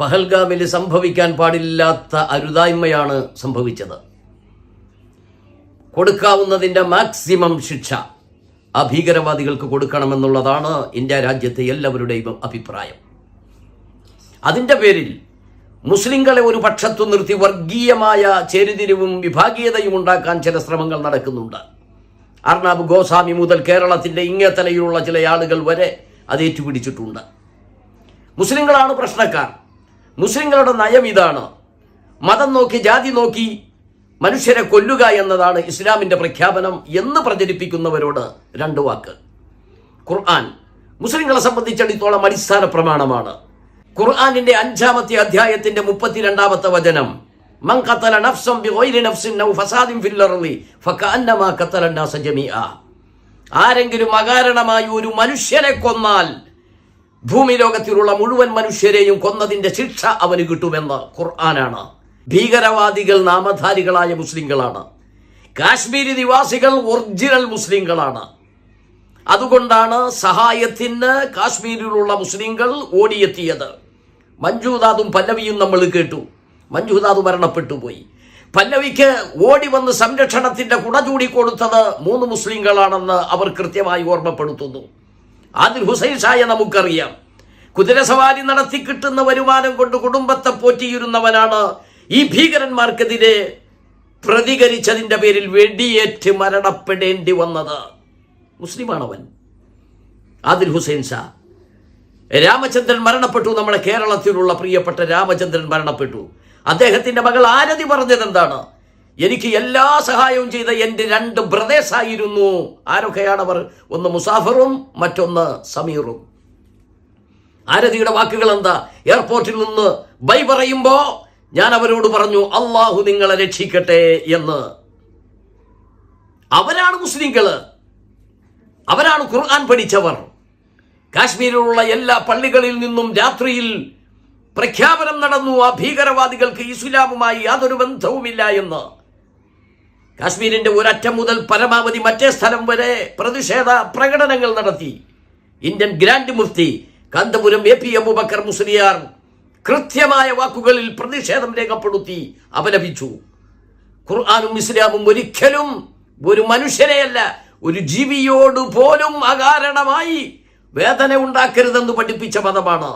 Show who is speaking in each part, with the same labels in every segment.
Speaker 1: പഹൽഗാമിൽ സംഭവിക്കാൻ പാടില്ലാത്ത അരുതായ്മയാണ് സംഭവിച്ചത്. കൊടുക്കാവുന്നതിന്റെ മാക്സിമം ശിക്ഷ ആ ഭീകരവാദികൾക്ക് കൊടുക്കണമെന്നുള്ളതാണ് ഇന്ത്യ രാജ്യത്തെ എല്ലാവരുടെയും അഭിപ്രായം. അതിന്റെ പേരിൽ മുസ്ലിങ്ങളെ ഒരു പക്ഷത്തു നിർത്തി വർഗീയമായ ചേരിതിരിവും വിഭാഗീയതയും ഉണ്ടാക്കാൻ ചില ശ്രമങ്ങൾ നടക്കുന്നുണ്ട്. അർണാബ് ഗോസ്വാമി മുതൽ കേരളത്തിന്റെ ഇങ്ങേ തലയിലുള്ള ചില ആളുകൾ വരെ അത് ഏറ്റുപിടിച്ചിട്ടുണ്ട്. മുസ്ലിങ്ങളാണ് പ്രശ്നക്കാർ. മുസ്ലിങ്ങളുടെ നയം ഇതാണ്. മതം നോക്കി ജാതി നോക്കി മനുഷ്യരെ കൊല്ലുക എന്നതാണ് ഇസ്ലാമിന്റെ പ്രഖ്യാപനം എന്ന് പ്രചരിപ്പിക്കുന്നവരോട് രണ്ട് വാക്ക്. ഖുർആൻ മുസ്ലിങ്ങളെ സംബന്ധിച്ചിടത്തോളം അടിസ്ഥാന പ്രമാണമാണ്. ഖുർആാനിന്റെ അഞ്ചാമത്തെ അധ്യായത്തിന്റെ മുപ്പത്തിരണ്ടാമത്തെ വചനം മൻ നഫ്സം നഫ്സിൻ ഫിൽ ഫകഅന്നമാ നാസ ജമീഅ. ആരെങ്കിലും അകാരണമായി ഒരു മനുഷ്യനെ കൊന്നാൽ ഭൂമി ലോകത്തിലുള്ള മുഴുവൻ മനുഷ്യരെയും കൊന്നതിന്റെ ശിക്ഷ അവന് കിട്ടുമെന്ന് ഖുർആനാണ്. ഭീകരവാദികൾ നാമധാരികളായ മുസ്ലിങ്ങളാണ്. കാശ്മീരി നിവാസികൾ ഒറിജിനൽ മുസ്ലിങ്ങളാണ്. അതുകൊണ്ടാണ് സഹായത്തിന് കാശ്മീരിലുള്ള മുസ്ലിങ്ങൾ ഓടിയെത്തിയത്. മഞ്ജുദാദും പല്ലവിയും നമ്മൾ കേട്ടു. മഞ്ജുദാദ് മരണപ്പെട്ടു പോയി. പല്ലവിക്ക് ഓടി വന്ന് സംരക്ഷണത്തിന്റെ കുട ചൂടിക്കൊടുത്തത് മൂന്ന് മുസ്ലിങ്ങളാണെന്ന് അവർ കൃത്യമായി ഓർമ്മപ്പെടുത്തുന്നു. ആദിൽ ഹുസൈൻ ഷായെ നമുക്കറിയാം. കുതിരസവാരി നടത്തി കിട്ടുന്ന വരുമാനം കൊണ്ട് കുടുംബത്തെ പോറ്റിയിരുന്നവനാണ് ഈ ഭീകരന്മാർക്കെതിരെ പ്രതികരിച്ചതിന്റെ പേരിൽ വെടിയേറ്റ് മരണപ്പെടേണ്ടി വന്നത്. മുസ്ലിമാണവൻ. ആദിൽ ഹുസൈൻ ഷാ. രാമചന്ദ്രൻ മരണപ്പെട്ടു. നമ്മുടെ കേരളത്തിലുള്ള പ്രിയപ്പെട്ട രാമചന്ദ്രൻ മരണപ്പെട്ടു. അദ്ദേഹത്തിന്റെ മകൾ ആരതി പറഞ്ഞത് എന്താണ് എനിക്ക് എല്ലാ സഹായവും ചെയ്ത എന്റെ രണ്ട് ബ്രദേഴ്സ് ആയിരുന്നു. ആരൊക്കെയാണവർ? ഒന്ന് മുസാഫറും മറ്റൊന്ന് സമീറും. ആരതിയുടെ വാക്കുകൾ എന്താ? എയർപോർട്ടിൽ നിന്ന് ബൈ പറയുമ്പോ ഞാൻ അവരോട് പറഞ്ഞു അള്ളാഹു നിങ്ങളെ രക്ഷിക്കട്ടെ എന്ന്. അവരാണ് മുസ്ലിങ്ങൾ. അവരാണ് ഖുർആൻ പഠിച്ചവർ. കാശ്മീരിലുള്ള എല്ലാ പള്ളികളിൽ നിന്നും രാത്രിയിൽ പ്രഖ്യാപനം നടന്നു ആ ഭീകരവാദികൾക്ക് ഇസ്ലാമുമായി യാതൊരു ബന്ധവുമില്ല എന്ന്. കാശ്മീരിന്റെ ഒരറ്റം മുതൽ പരമാവധി മറ്റേ സ്ഥലം വരെ പ്രതിഷേധ പ്രകടനങ്ങൾ നടത്തി. ഇന്ത്യൻ ഗ്രാൻഡ് മുഫ്തി കാന്തപുരം എ പി അബുബക്കർ മുസ്ലിയാർ കൃത്യമായ വാക്കുകളിൽ പ്രതിഷേധം രേഖപ്പെടുത്തി അപലപിച്ചു. ഖുർആാനും ഇസ്ലാമും ഒരിക്കലും ഒരു മനുഷ്യനെയല്ല ഒരു ജീവിയോട് പോലും അകാരണമായി വേദന ഉണ്ടാക്കരുതെന്ന് പഠിപ്പിച്ച മതമാണ്.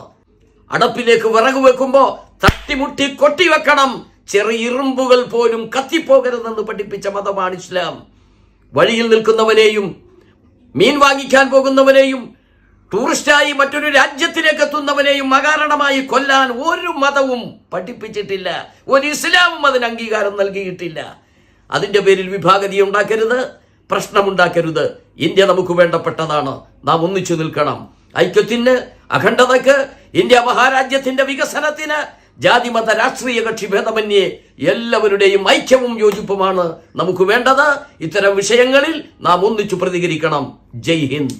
Speaker 1: അടപ്പിലേക്ക് വിറക് വെക്കുമ്പോ തട്ടിമുട്ടി കൊട്ടിവെക്കണം ചെറിയ ഇരുമ്പുകൾ പോലും കത്തിപ്പോകരുതെന്ന് പഠിപ്പിച്ച മതമാണ് ഇസ്ലാം. വഴിയിൽ നിൽക്കുന്നവനെയും മീൻ വാങ്ങിക്കാൻ പോകുന്നവനെയും ടൂറിസ്റ്റായി മറ്റൊരു രാജ്യത്തിലേക്ക് എത്തുന്നവനെയും അകാരണമായി കൊല്ലാൻ ഒരു മതവും പഠിപ്പിച്ചിട്ടില്ല. ഒരു ഇസ്ലാമും അതിന് അംഗീകാരം നൽകിയിട്ടില്ല. അതിന്റെ പേരിൽ വിഭാഗതി ഉണ്ടാക്കരുത് പ്രശ്നമുണ്ടാക്കരുത്. ഇന്ത്യ നമുക്ക് വേണ്ടപ്പെട്ടതാണ്. നാം ഒന്നിച്ചു നിൽക്കണം. ഐക്യത്തിന് അഖണ്ഡതയ്ക്ക് ഇന്ത്യ മഹാരാജ്യത്തിന്റെ വികസനത്തിന് ജാതിമത രാഷ്ട്രീയ കക്ഷി ഭേദമന്യേ എല്ലാവരുടെയും ഐക്യവും യോജിപ്പുമാണ് നമുക്ക് വേണ്ടത്. ഇത്തരം വിഷയങ്ങളിൽ നാം ഒന്നിച്ചു പ്രതികരിക്കണം. ജയ് ഹിന്ദ്.